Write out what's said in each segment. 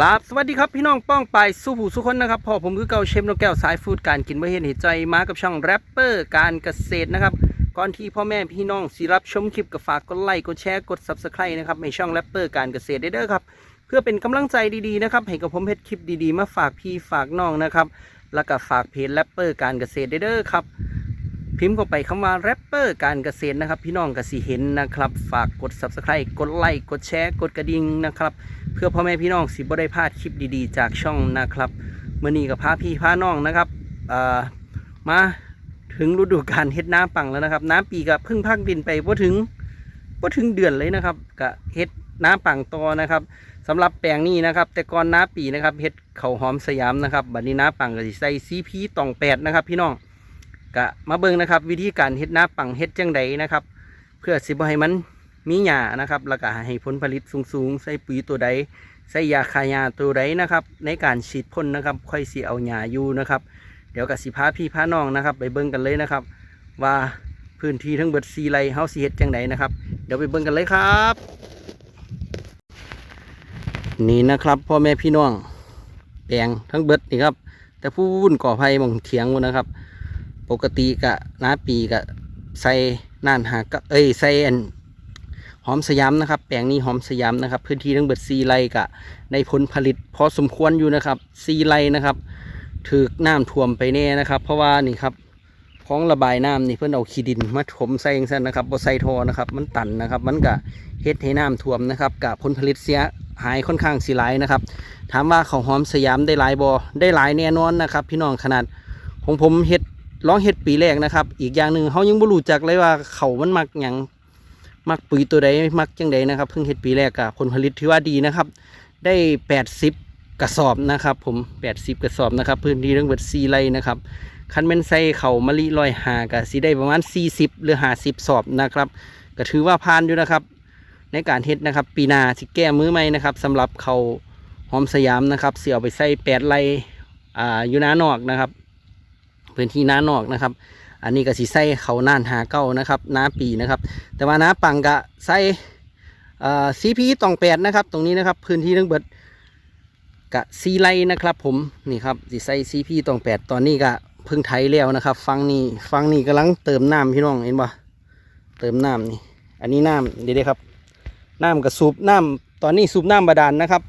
กราบสวัสดีครับพี่น้องป้องไปสู้ผู้สู้คนนะครับพ่อผมคือเกาเชฟนกแก้วสายฟูดการกินไม่เห็นเหตุใจมากับช่องแรปเปอร์การเกษตรนะครับ ก่อนที่พ่อแม่พี่น้องสิรับชมคลิปกับฝากกดไลค์กดแชร์กด subscribe นะครับในช่องแรปเปอร์การเกษตรได้เด้อครับ เพื่อเป็นกำลังใจดีๆนะครับให้กับผมเฮ็ดคลิปดีๆ มาฝากพี่ฝากน้องนะครับ แล้วก็ฝากเพจแรปเปอร์การเกษตรได้เด้อครับ พิมพ์เข้าไปคำว่าแรปเปอร์การเกษตรนะครับ พี่น้องกสิเห็นนะครับ ฝากกด subscribe กดไลค์กดแชร์กดกระดิ่งนะครับ เพื่อพ่อแม่พี่น้องสิบ่ได้พลาดคลิปดีๆ จากช่องนะครับเมื่อนี้กับพาพี่พาน้องนะครับมาถึงฤดูกาลเฮ็ดน้ำปังแล้วนะครับ น้ำปีกับพึ่งพักดินไปบ่ถึงบ่ถึงเดือนเลยนะครับกับเฮ็ดน้ำปังต่อนะครับสำหรับแปลงนี้นะครับ แต่ก่อนน้ำปีนะครับเฮ็ดเขาหอมสยามนะครับบัดนี้น้ำปังก็สิใส่ซีพีตองแปดนะครับ พี่น้อง ก็มาเบิ่งนะครับ วิธีการเฮ็ดน้ำปังเฮ็ดจังใดนะครับ เพื่อสิบ่ให้มันมีหญ้านะครับแล้วก็ให้ผลผลิตสูงๆ ใส่ปุ๋ยตัวใด ใส่ยาคายาตัวใดนะครับ ในการฉีดพ่นนะครับ ค่อยสีเอาหญ้าอยู่นะครับ เดี๋ยวกับสิพาพี่พาน้องนะครับ ไปเบิ่งกันเลยนะครับ ว่าพื้นที่ทั้งเบิดซีไรเฮาสีเฮ็ดจังไดนะครับ เดี๋ยวไปเบิ่งกันเลยครับ นี่นะครับพ่อแม่พี่น้องแปลงทั้งเบิดนี่ครับ แต่ผู้วุ่นก่อภัยมองเถียงหมดนะครับ ปกติกะน้าปีกะใส่น่านหากะเอ้ยใส่อันหอมสยามนะครับ แปลงนี้หอมสยามนะครับ พื้นที่ทั้งเบิดซีไรกะในผลผลิตพอสมควรอยู่นะครับซีไรนะครับถือน้ำท่วมไปแน่นะครับ เพราะว่านี่ครับของระบายน้ำนี่เพื่อนเอาขี้ดินมาถมใส่เองซะนะครับบ่ใส่ท่อนะครับมันตันนะครับ มันกะเฮ็ดให้น้ำท่วมนะครับกะผลผลิตเสียหายค่อนข้างสีหลายนะครับ ถามว่าเขาวหอมสยามได้หลายบ่ได้หลายแน่นอนนะครับ พี่น้องขนาดของผมเฮ็ด ร้องเฮ็ดปีแรกนะครับ อีกอย่างหนึ่งเขายังบ่รู้จักเลยว่าเขามันมักหยังมักปุ๋ยตัวใดมักจังใดนะครับเพิ่งเฮ็ดปีแรกอะผลผลิตถือว่าดีนะครับ ได้ 80 กระสอบนะครับ ผม 80 กระสอบนะครับ พื้นที่ทั้งเบิด4ไร่นะครับคันแม่นใส่เขามะลิลอยหากะสิได้ประมาณ 40 หรือ 50 สอบนะครับก็ถือว่าผ่านอยู่นะครับ ในการเฮ็ดนะครับ ปีนาสิแก้มือใหม่นะครับสำหรับเขาหอมสยามนะครับ เสียเอาไปใส่8ไร่อ่าอยู่น้านอกนะครับ พื้นที่น้านอกนะครับ อันนี้ก็สิใส่เขาน่านหาเก้านะครับน้าปีนะครับ แต่ว่าน้าปังกะใส่ซีพีตองแปดนะครับ ตรงนี้นะครับ พื้นที่ทั้งเบิดกะซีไลนะครับ ผมนี่ครับสิใส่ซีพีตองแปดตอนนี้กะเพิ่งไถแล้วนะครับ ฟังนี่ฟังนี่กำลังเติมน้ำพี่น้องเห็นปะเติมน้ำนี่ อันนี้น้ำเดี๋ยวๆครับ น้ำกับสูบน้ำตอนนี้สูบน้ำบาดาลนะครับ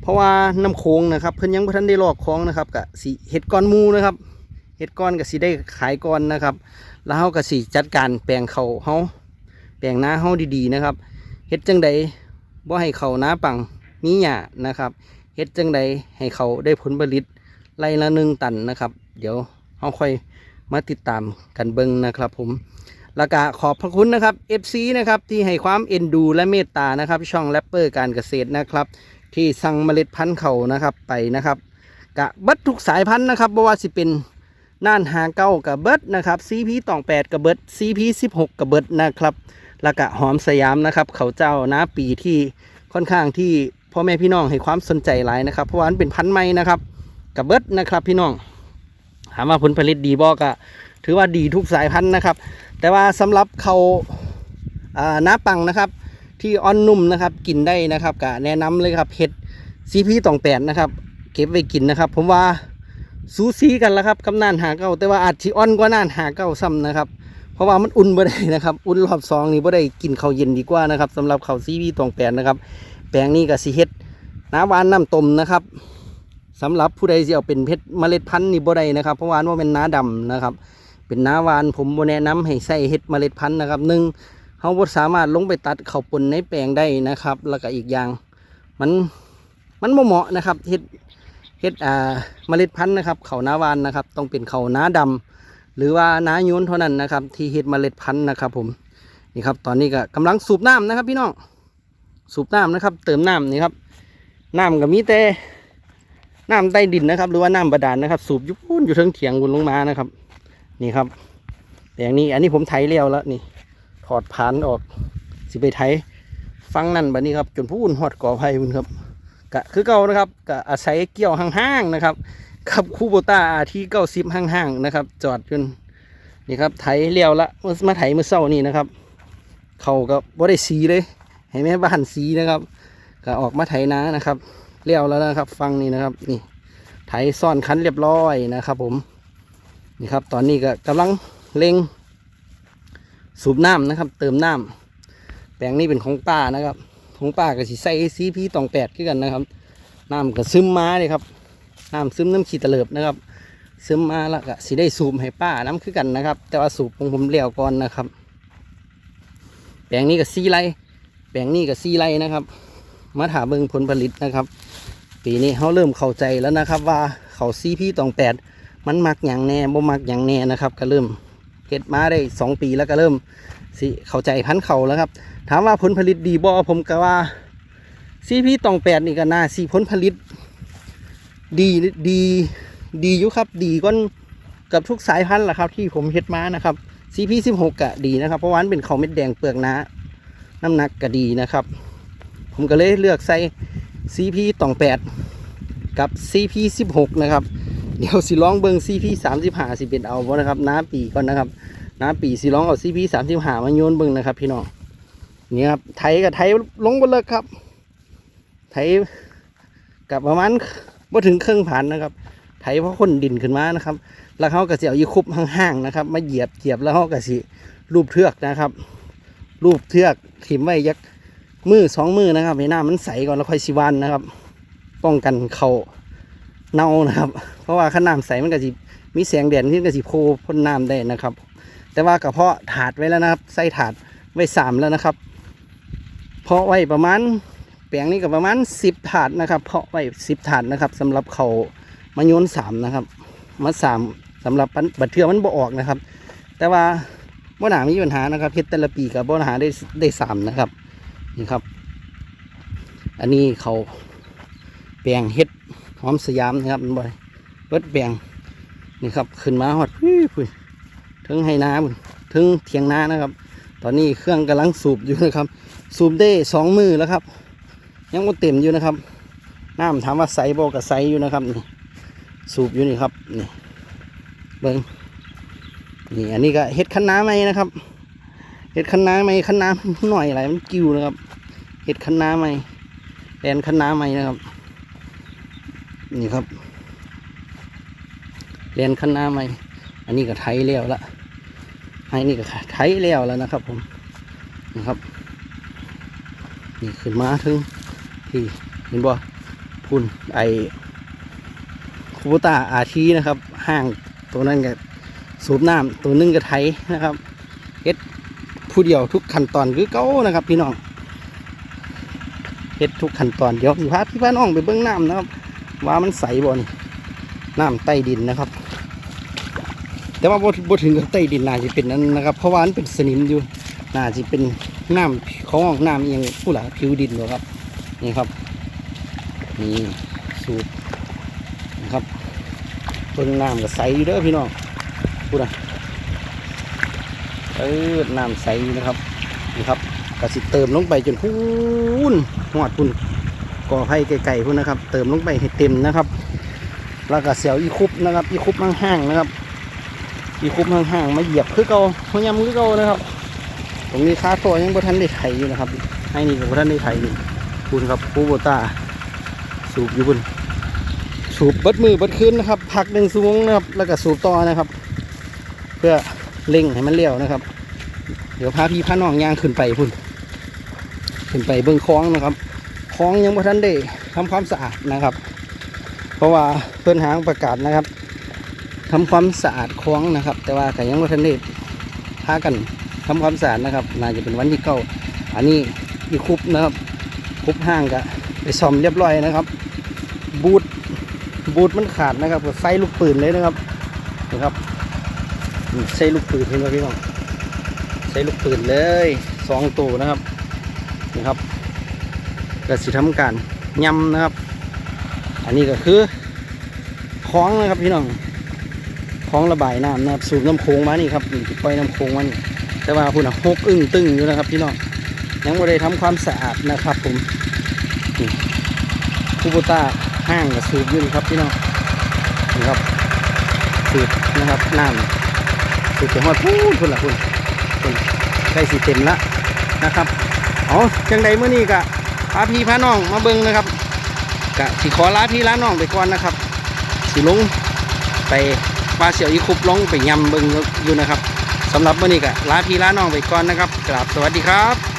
เพราะว่าน้ำโค้งนะครับ เพิ่นยังบ่ทันได้ลอกคลองนะครับกะสีเห็ดก้อนมูนะครับ เห็ดก้อนก็สิได้ขายก้อนนะครับ แล้วเฮาก็สิจัดการแปลงเขาเฮาแปลงนาเฮาดีๆนะครับเฮ็ดจังใดบ่ให้เขานาปังมีหญ้านะครับเฮ็ดจังใดให้เขาได้ผลผลิตไร่ละหนึ่งตันนะครับ เดี๋ยวเฮาค่อยมาติดตามกันเบิ่งนะครับ ผมแล้วก็ขอบพระคุณนะครับ FC นะครับที่ให้ความเอ็นดูและเมตตานะครับ ช่องแรปเปอร์การเกษตรนะครับ ที่สั่งเมล็ดพันธุ์เขานะครับไปนะครับกะบัดทุกสายพันธุ์นะครับบ่ว่าสิเป็น น่านหาเก้ากับเบิดนะครับ CP ตองแปดกับเบิด CP สิบหกกับเบิดนะครับแล้วก็หอมสยามนะครับ เขาเจ้านะปีที่ค่อนข้างที่พ่อแม่พี่น้องให้ความสนใจหลายนะครับ เพราะว่ามันเป็นพันธุ์ใหม่นะครับกับเบิดนะครับพี่น้องถามว่าผลผลิตดีบอกะถือว่าดีทุกสายพันธุ์นะครับ แต่ว่าสำหรับเขาน้าปังนะครับ ที่อ่อนนุ่มนะครับกินได้นะครับก็แนะนำเลยครับเห็ด CP ตองแปดนะครับ เก็บไว้กินนะครับ ผมว่า สูสีกันแล้วครับกับน่านหาเก้าแต่ว่าอาจสิอ่อนกว่าน่านหาเก้าซ้ำนะครับ เพราะว่ามันอุ่นบ่ได้นะครับ อุ่นรอบสองนี่บ่ได้กินข้าวเย็นดีกว่านะครับสำหรับข้าวซีวีตองแปดนะครับ แปลงนี้ก็สิเฮ็ดน้ำหวานน้ำต้มนะครับสำหรับผู้ใดสิเอาเป็นเพชรเมล็ดพันธุ์นี่บ่ได้นะครับ เพราะว่ามันเป็นน้าดำนะครับ เป็นน้าหวานผมบ่แนะนำให้ใส่เฮ็ดเมล็ดพันธุ์นะครับหนึ่งเฮาบ่สามารถลงไปตัดข้าวปนในแปลงได้นะครับ แล้วก็อีกอย่างมันมันบ่เหมาะนะครับเฮ็ด เฮ็ดอ่าเมล็ดพันธุ์นะครับเขาน้าวานนะครับ ต้องเป็นเขาน้าดำหรือว่าน้าโยนเท่านั้นนะครับ ที่เฮ็ดเมล็ดพันธุ์นะครับ ผมนี่ครับ ตอนนี้ก็กำลังสูบน้ำนะครับ พี่น้องสูบน้ำนะครับ เติมน้ำนี่ครับน้ำก็มีแต่น้ำใต้ดินนะครับ หรือว่าน้ำบาดาลนะครับ สูบยุพุ่นอยู่เทิงเถียงบนลงมานะครับ นี่ครับ แต่อย่างนี้อันนี้ผมไถเลี้ยวแล้วนี่ ถอดผานออกสิไปไถฟังนั่นแบัดนี้ครับ จนพูนหอดก่อไผ่พุ่นครับ กะคือเก่านะครับกะอาศัยเกี่ยวห่างๆนะครับกับคูโบต้าอาที่เก้าสิบห่างๆนะครับ จอดจนนี่ครับไถเลี้ยวละเมื่อมาไถเมื่อเช้านี่นะครับ เขาก็บ่ได้สีเลยให้แม่บ้านสีนะครับ ก็ออกมาไถนานะครับเลี้ยวแล้วนะครับ ฟังนี่นะครับนี่ไถซ่อนคันเรียบร้อยนะครับ ผมนี่ครับ ตอนนี้ก็กำลังเล็งสูบน้ำนะครับ เติมน้ำแปลงนี้เป็นของป้านะครับ ของป้าก็สิใส่ซีพีตองแปดขึ้นกันนะครับน้ำก็ซึมมาเลยครับน้ำซึมน้ำขีดตะเลิบนะครับ ซึมมาแล้วก็สิได้สูบให้ป้าน้ำคือกันนะครับ แต่ว่าสูบของผมเลี้ยวก่อนนะครับ แปลงนี้ก็ซีไรแปลงนี้ก็ซีไรนะครับ มาถามเบิ่งผลผลิตนะครับ ปีนี้เขาเริ่มเข้าใจแล้วนะครับ ว่าเขาซีพีตองแปดมันมักอย่างแน่บ่มักอย่างแน่นะครับ ก็เริ่มเก็ดมาได้สองปีแล้วก็เริ่ม สิเข้าใจพันเขาแล้วครับ ถามว่าผลผลิตดีบ่ผมก็ว่าซีพีตองแปดนี่ก็น่าสีผลผลิต ดีดีดีอยู่ครับ ดีก้นกับทุกสายพันธุ์แหละครับ ที่ผมเฮ็ดมานะครับ CP 16กะดีนะครับ เพราะว่ามันเป็นเขาเม็ดแดงเปลือกหนาน้ำหนักก็ดีนะครับ ผมก็เลยเลือกใส่ CP ตองแปดกับ CP 16นะครับ เดี๋ยวสิลองเบิง CP 35สิเป็นเอาบ่นะครับน้าปีก่อนนะครับ น้าปีสิลองเอา CP 35มาโยนเบิงนะครับ พี่น้องนี่ครับไทยกับไทยลงบนเลิกครับ ไทยกับประมาณบ่ถึงเครึ่องผ่านนะครับ ไถเพราะคนดินขึ้นมานะครับ แล้วเขาก็สิเอายีคุบห่างๆนะครับ มาเหยียบเหยียบแล้วเขาก็สิรูปเทือกนะครับ รูปเทือกถิ่มไว้ยักมือสองมือนะครับให้น้ำมันใสก่อนแล้วค่อยสิวันนะครับ ป้องกันเขาเน่านะครับ เพราะว่าข้าน้ำใสมันก็สิมีแสงแดดที่ก็สิโพพ่นน้ำได้นะครับ แต่ว่ากระเพาะถาดไว้แล้วนะครับใส่ถาดไว้สามแล้วนะครับ เพาะไว้ประมาณแปลงนี้ก็ประมาณสิบถาดนะครับ เพาะไว้สิบถาดนะครับสำหรับเขามาโยนสามนะครับมาสามสำหรับปันบัดเทือมันบ่ออกนะครับ แต่ว่าบ่หนามีปัญหานะครับเฮ็ดแต่ละปีกับบ่หนาได้ได้สามนะครับนี่ครับ อันนี้เขาแปลงเฮ็ดหอมสยามนะครับมันบ่ได้เบิดแปลงนี่ครับขึ้นมาฮอดพุ่พุ่ ถึงให้นาพุ่นถึงเถียงน้านะครับ ตอนนี้เครื่องกำลังสูบอยู่นะครับ สูบได้สองมือแล้วครับ ยังบ่เต็มอยู่นะครับน้ำถามว่าใสบ่กับใสอยู่นะครับนี่สูบอยู่นี่ครับนี่เบิ้งนี่อันนี้ก็เห็ดคันน้าไหมนะครับเห็ดคันน้าไหมคันน้ำหน่อยอะไรมันกิ้วนะครับเห็ดคันน้าไหมแดนคันน้าไหมนะครับ นี่ครับแดนคันน้าไหม อันนี้ก็ไทยแล้วละให้นี่ก็ไทยแล้วแล้วนะครับ ผมนะครับ นี่ขึ้นมาถึงที่เห็นบ่พุ่นไอคูโบตาอาทีนะครับ ห้างตัวนั้นก็สูบน้ำตัวหนึงก็ไถนะครับเฮ็ดผู้เดียวทุกขั้นตอนคือเก้านะครับ พี่น้องเฮ็ดทุกขั้นตอนเดี๋ยวพาพี่พาน้องไปเบิ้องน้ำนะครับ ว่ามันใสบ่นี่น้ำใต้ดินนะครับ แต่ว่าบ่บ่ถึงกับใต้ดินน่าจะเป็นนั้นนะครับ เพราะว่ามันเป็นสนิมอยู่น่าจะเป็นน้ำของน้ำเอียงผู้หลาผิวดินหรอครับนี่ครับนี่สูบนะครับต้นน้ำก็ใสอยู่เด้อพี่น้องพูดนะเออน้ำใสนะครับนี่ครับก็สิเติมลงไปจนพูนหอดพุ่นก่อไผ่ไก่ๆพุ่นนะครับ เติมลงไปให้เต็มนะครับ แล้วก็เสียวอีคุบนะครับ อีคุบมั่งห้างนะครับ อีคุบห้างๆมาเหยียบคือเก่าพยายามคือเก่านะครับ ตรงนี้ค่าตัวยังบทันได้ไถอยู่นะครับ ให้นี่กับบทันได้ไถนี่คุณครับปูโบต้าสูบอยู่บุญสูบเบิดมือเบิดคืนนะครับพักหนึ่งชั่วโมงนะครับ แล้วก็สูบต่อนะครับ เพื่อเร่งให้มันเลี้ยวนะครับ เดี๋ยวพาพี่พาน้องย่างขึ้นไปพุ่นขึ้นไปเบื้องคลองนะครับคลองยังไม่ทันได้ทำความสะอาดนะครับ เพราะว่าเพื่อนหางประกาศนะครับทำความสะอาดคลองนะครับ แต่ว่าก็ยังไม่ทันได้พากันทำความสะอาดนะครับ น่าจะเป็นวันที่เก้าอันนี้อีคุบนะครับคุบห้างก็ไปซ่อมเรียบร้อยนะครับ บูทบูทมันขาดนะครับกับไฟลูกปืนเลยนะครับนะครับนี่ลูกปืนเห็นไหมพี่น้องใช้ลูกปืนเลยสองตัวนะครับนี่ครับก็สิทำการยำนะครับ อันนี้ก็คือคล้องนะครับพี่น้อง คลองระบายน้ำนะครับสูบน้ำโค้งมานี่ครับปล่อยน้ำโค้งมานี่แต่ว่าพุ่นอะหกอึ้งตึ้งอยู่นะครับพี่น้องยังไม่ได้ทำความสะอาดนะครับ ผมคูโบต้าห้างกับสูบยู่นครับพี่น้องนี่ครับสูบนะครับน้ำสูบจะหอดพูนพุ่นละพุ่นพุ่นใกล้สีเต็มละนะครับเอจังใดเมื่อนี้กะพาพี่พาน้องมาเบิ้งนะครับกะสิขอลาพี่ลาน้องไปก่อนนะครับสิลงไป ว่าเสียวอีคุบลงไปยำเบิงอยู่นะครับสำหรับวันนี้ก็ลาพี่ลาน้องไปก่อนนะครับกราบสวัสดีครับ